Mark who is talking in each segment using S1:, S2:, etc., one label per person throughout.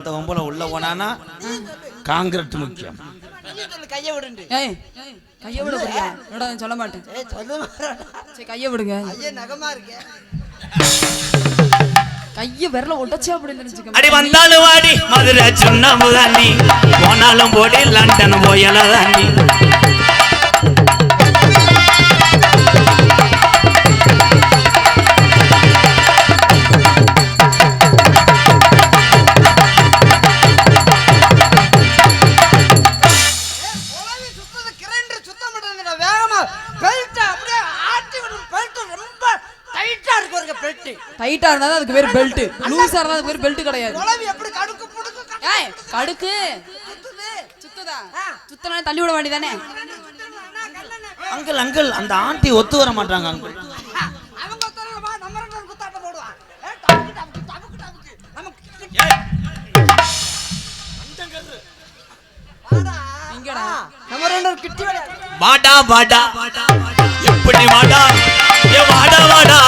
S1: ஒருத்தவன் போல உள்ள போனானா காங்கிரட் முக்கியம்.
S2: கையை விடுண்டு
S3: ஏய் கையை விட புரியா. என்னடா நான் சொல்ல மாட்டேன்.
S2: ஏய் சொல்லு மாறாடா.
S3: சரி கையை விடுங்க.
S2: ஐயா நகமா இருக்கே.
S3: கையை விரல உடச்சே அப்படின்னு நினைச்சுக்க
S1: அடி வந்தாலும் வாடி மதுரை சொன்ன முதாண்டி போனாலும் போடி லண்டன் போயல
S2: டைட்டா
S3: இருந்தா அதுக்கு பேர் பெல்ட் லூசா இருந்தா அதுக்கு பேர் பெல்ட் கிடையாது.
S2: உலகி எப்படி கடுக்கு புடுக்கு கடுக்கு
S3: ஏய் கடுக்கு.
S2: சுத்துது.
S3: சுத்தனா தள்ளி விட வேண்டியதானே?
S1: அங்கிள் அங்கிள் அந்த ஆண்டி ஒத்து வர மாட்டாங்க அங்கிள்.
S2: வாடா.
S1: வாடா எப்படி வாடா? ஏ வாடா வாடா.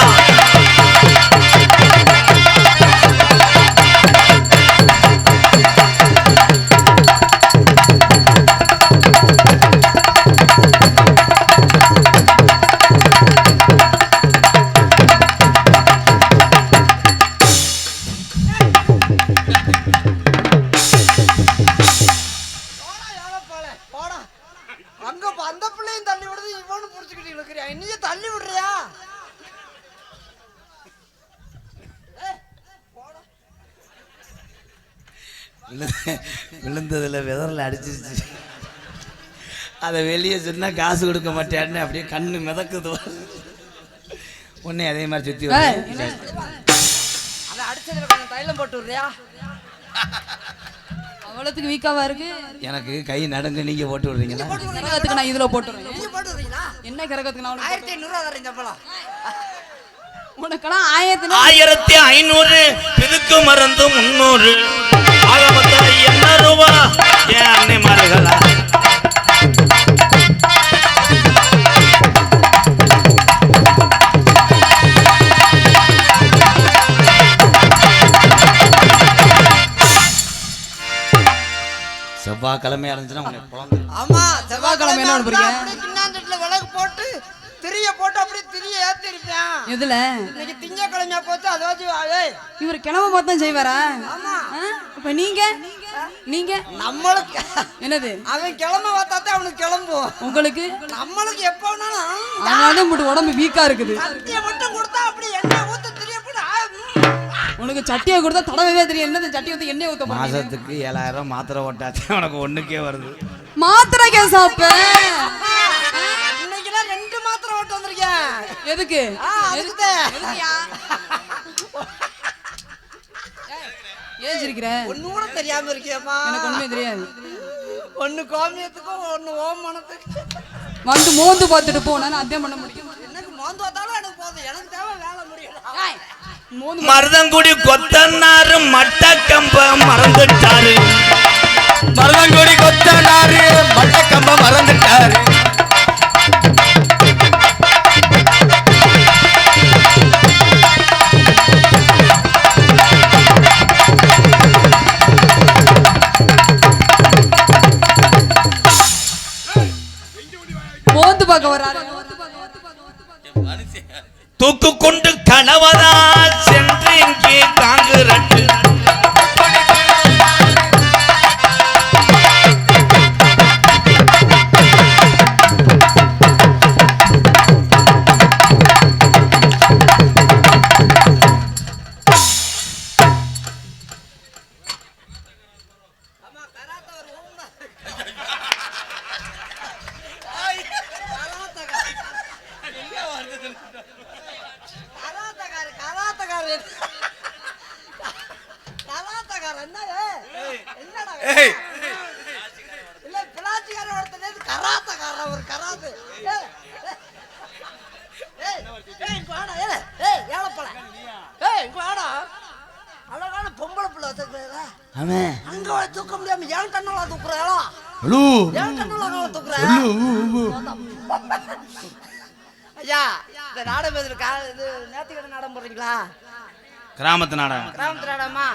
S1: விழுந்ததுல விதரில் அடிச்சிருச்சு. அதை வெளியே சொன்னா காசு கொடுக்க மாட்டேன்னு அப்படியே கண்ணு மிதக்குது. உன்னை அதே மாதிரி வந்து
S2: அதை அடிச்சதுல கொஞ்சம் தைலம் போட்டு விடுறியா?
S3: அவ்வளவுக்கு வீக்காவா இருக்கு?
S1: எனக்கு கை நடுங்க நீங்க போட்டு விடுறீங்களா?
S3: கிரகத்துக்கு நான் இதுல
S2: போட்டு விடுறீங்களா?
S3: என்ன கிரகத்துக்கு நான்
S2: ஆயிரத்தி ஐநூறுவா தரேன் சம்பளம்
S3: உனக்கெல்லாம் ஆயிரத்தி
S1: ஆயிரத்தி ஐநூறு பிதுக்கு மருந்து முன்னூறு ஆக மொத்தம் ரூபா ஏன் அன்னை மாறுகளா குழந்தை.
S2: ஆமா
S3: செவ்வாய்க்கிழமை என்ன பண்ண போறீங்க?
S2: அப்படியே கிண்ணாந்தட்டுல விளக்கு போட்டு திரிய போட்டு அப்படியே திரிய ஏத்தி இருப்பேன்.
S3: எதுல?
S2: இன்னைக்கு திங்கக்கிழமையா போச்சு அதை வச்சு ஏய்.
S3: இவர் கிளம்ப பார்த்தா செய்வாரா?
S2: ஆமா.
S3: ஆ? இப்ப நீங்க? நீங்க
S2: நம்மளுக்கு
S3: என்னது?
S2: அவன் கிளம்ப பார்த்தாத்தான் அவனுக்கு கிளம்பும்.
S3: உங்களுக்கு?
S2: நம்மளுக்கு எப்ப வேணாலும்
S3: மட்டும் உடம்பு வீக்கா இருக்குது.
S2: மட்டும் கொடுத்தா அப்படி எண்ணெய் ஊத்த.
S3: உனக்கு சட்டியை கொடுத்தா தடவைவே தெரியும் என்னது சட்டி ஊத்தி எண்ணெய் ஊத்த
S1: மாசத்துக்கு ஏழாயிரம் மாத்திரை ஓட்டாச்சு உனக்கு ஒண்ணுக்கே வருது.
S3: மாத்திரை கேசாப்ப
S2: இன்னைக்குலாம் ரெண்டு மாத்திரை ஓட்டு வந்திருக்கேன்.
S3: எதுக்கு?
S2: ஆ, ஒண்ணு கூட தெரியாம இருக்கியம்மா.
S3: எனக்கு ஒண்ணுமே தெரியாது.
S2: ஒண்ணு கோமியத்துக்கும் ஒண்ணு ஓமனத்துக்கும்
S3: வந்து மோந்து பார்த்துட்டு போ நான் அத்தியம் பண்ண முடியும்.
S2: எனக்கு மோந்து பார்த்தாலும் எனக்கு போதும். எனக்கு தேவை வேலை
S3: மோந்து
S1: மருதங்குடி கொத்தனாரு மட்டக்கம்ப மறந்துட்டாரு. மருதங்குடி கொத்தனாரு மட்டக்கம்ப மறந்துட்டாரு.
S3: பார்க்க வராரு
S1: தூக்கு கொண்டு கணவதா
S2: கராத்தக்காரு கராத்தக்காரு என்ன? என்னடா. இல்ல பிளாச்சிக்கார ஒருத்தர் கராத்தக்கார ஒரு கராத்து. ஏய், ஏய், ஏய், இங்க வாடா, ஏய், ஏய், ஏலப்பழ. ஏய், இங்க வாடா. அழகான பொம்பளை பிள்ளை வச்சிருக்கிறா அங்க தூக்க முடியாம ஏன் கண்ணால தூக்குறாளோ?
S1: ஹலோ
S2: ஏன் கண்ணால தூக்குறா? ஐயா இந்த நாடகம் இது நேத்திக்கிழமை நாடகம் போடுறீங்களா?
S1: கிராமத்து நாடகம்
S2: கிராமத்து நாடகமா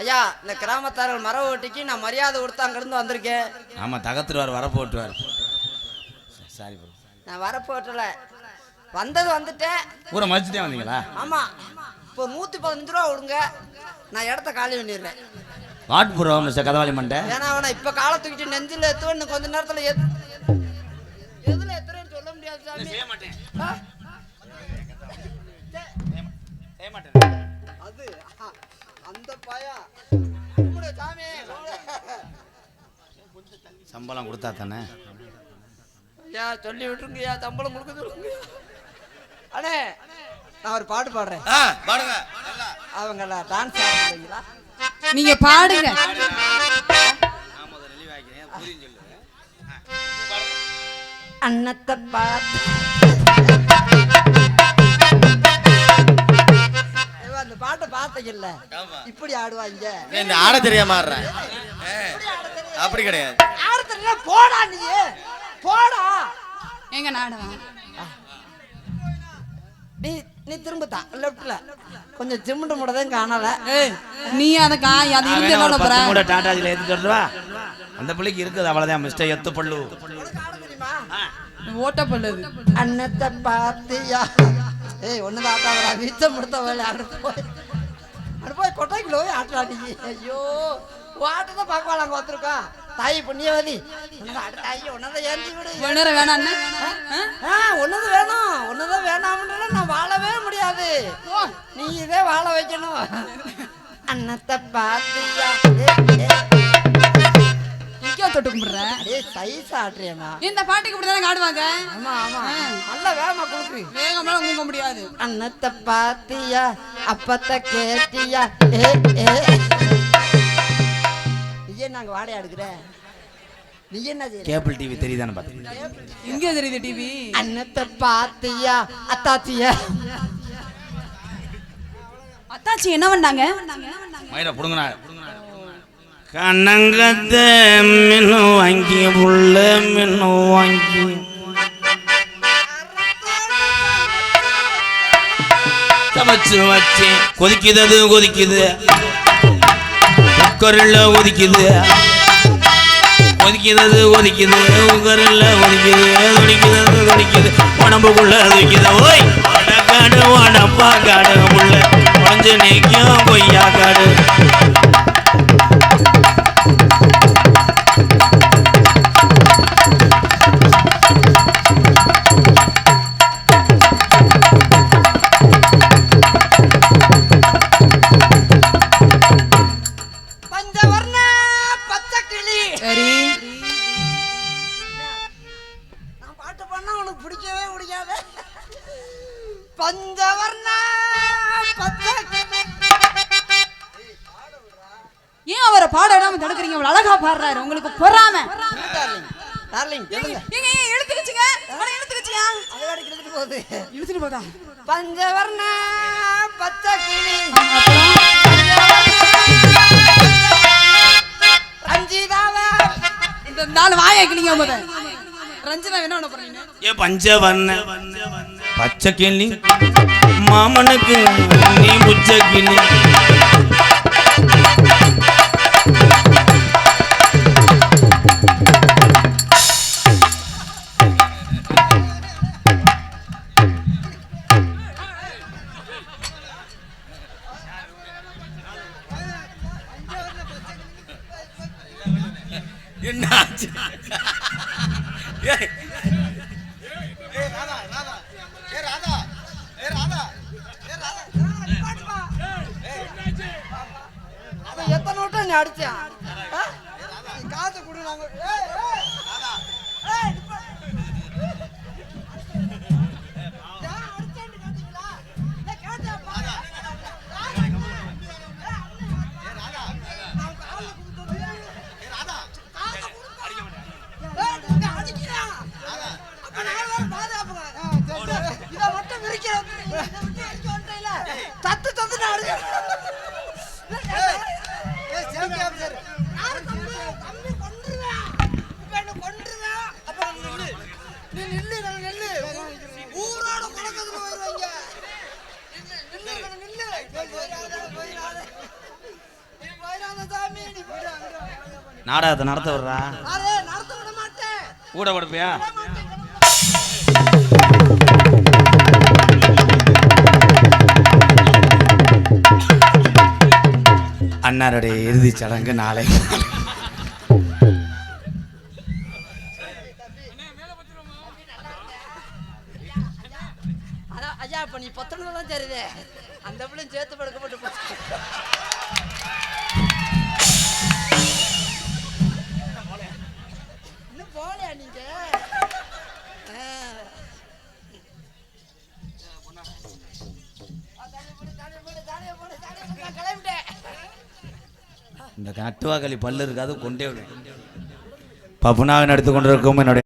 S2: ஐயா இந்த கிராமத்தார்கள் மர ஓட்டிக்கு நான் மரியாதை கொடுத்து அங்கிருந்து வந்திருக்கேன்.
S1: ஆமாம் தகத்துருவார் வர போட்டுவார் சாரி ப்ரோ
S2: நான் வரப்போட்டல. வந்தது வந்துட்டேன்.
S1: ஊரை மதிச்சுட்டே வந்தீங்களா?
S2: ஆமா. இப்போ நூத்தி பதினஞ்சு ரூபா விடுங்க. நான் இடத்த காலி பண்ணிடுறேன்.
S1: வாட் ப்ரோ மிஸ்டர் கதவாளி மண்டை?
S2: ஏன்னா அவனை இப்ப காலை தூக்கிட்டு நெஞ்சில எத்துவேன்னு கொஞ்ச நேரத்துல எத் எதுல எத்துறேன்னு சொல்ல முடியாது சாமி.
S1: சம்பளம் கொடுத்தா தானே?
S2: ஐயா சொல்லி விட்டுருங்கய்யா சம்பளம் கொடுக்க சொல்லுங்க அண்ணே நான் ஒரு பாட்டு பாடுறேன்.
S4: ஆ பாடுங்க. நல்லா.
S2: அவங்கள டான்ஸ் ஆடுறீங்களா
S3: நீங்க பாடுங்க.
S2: அன்னத்தை பார்த்து பாட்டை பார்த்தீங்கல்ல. இப்படி ஆடுவாங்க
S4: இந்த ஆட தெரியாம ஆடுறேன் அப்படி கிடையாது.
S2: ஆடு தெரியல போடா நீ. போடா.
S3: எங்க நாடகம்
S2: நீ நீ திரும்ப தான் லெஃப்ட்ல. கொஞ்சம் சிமெண்ட் மூடதான் காணல
S3: நீ அத கா அது
S1: நான்
S3: இருந்து
S1: வேணா ஒரு
S3: என்ன
S1: பத்து
S3: போற?
S1: மூட டாட்டாஜில் ஏற்றிட்டு வருவா அந்த பிள்ளைக்கு இருக்குது அவ்வளோதான் மிஸ்டர் எத்து பல்லு
S3: ஓட்ட பல்லுது
S2: அன்னத்தை பார்த்தியா ஏய் ஒன்று தான் ஆட்டாவரா வீச்சம் முடித்த வேலை அடு போய். அடு போய் கொட்டைக்குள்ள போய் ஆட்டாடி ஐயோ ஆட்டை தான் பார்க்க நாங்கள் வந்திருக்கோம் தாய் புண்ணியவதி தாயி உன்னதான் ஏந்தி விடு.
S3: நேரம் வேணாம்? ஆ?
S2: ஒன்னது வேணும். ஒன்னதான் வேணாம்ன்றா நான் வாழவே முடியாது. நீ இதே வாழ வைக்கணும். அன்னத்தை பார்த்தியா?
S3: தொட்டு கும்பிடுற?
S2: சைஸ் ஆட்டுறியம்மா
S3: இந்த பாட்டுக்கு இப்படி தானே ஆடுவாங்க
S2: ஆமா. ஆமா நல்ல வேகமா
S3: வேகமெல்லாம் குங்க முடியாது.
S2: அன்னத்தை பாத்தியா அப்பத்த கேட்டியா? ஏ ஏ. நீ என்ன அங்க வாடகை எடுக்கிற? நீ என்ன
S1: கேபிள் டிவி தெரியுதானே பார்த்தீங்க
S3: இங்கே தெரியுது டிவி
S2: அன்னத்தை பாத்தியா அத்தாத்தியா
S3: அத்தாச்சி என்ன பண்ணாங்க?
S1: மயிரை புடுங்கண்ணா கண்ணங்கத்த மின்னு வாங்கி உள்ள மின்னு வாங்கி. சமைச்சு வச்சு கொதிக்குது கொதிக்குது. குக்கரில் கொதிக்குது கொதிக்குது அது கொதிக்குது குக்கரில் கொதிக்குது துடிக்குது அது துடிக்குது உடம்புக்குள்ள துடிக்குது ஓய்! காடு வாடப்பா காடு உள்ள. கொஞ்சம் நிற்கும் கொய்யா காடு
S2: பஞ்சவர்ண
S3: ஏன் அவரை பாட விடாம தடுக்கிறீங்க? அவ்வளவு அழகா பாடுறாரு. உங்களுக்கு பொறாம.
S2: டார்லிங்
S3: ஏங்க அவனை
S2: போகுது.
S3: இழுத்துட்டு போதா?
S2: பஞ்சவர்ண பச்சை கிளி. ரஞ்சிதாவ.
S3: இந்த நாலு வாயை கிளிங்க போத ரஞ்சனா என்ன பண்ண போறீங்க?
S1: ஏ பஞ்சவண்ண பச்சை கிளி. மாமனுக்கு நீ புச்ச
S2: அடிச்சான் ஆ? நீ கொடு நாங்க
S1: நாடகத்தை நடத்த விடுறா? கூட
S2: மாட்டேன்.
S1: அன்னாருடைய இறுதிச் சடங்கு நாளை.
S2: ஐயா இப்ப நீ பத்தொன்பதுலாம் சரிதே அந்த பிள்ளையும் சேர்த்து படுக்கப்பட்டு
S1: இந்த பல்லு இருக்காது கொண்டே விடும். பப்புனாவின் எடுத்துக்கொண்டிருக்கும் என்னுடைய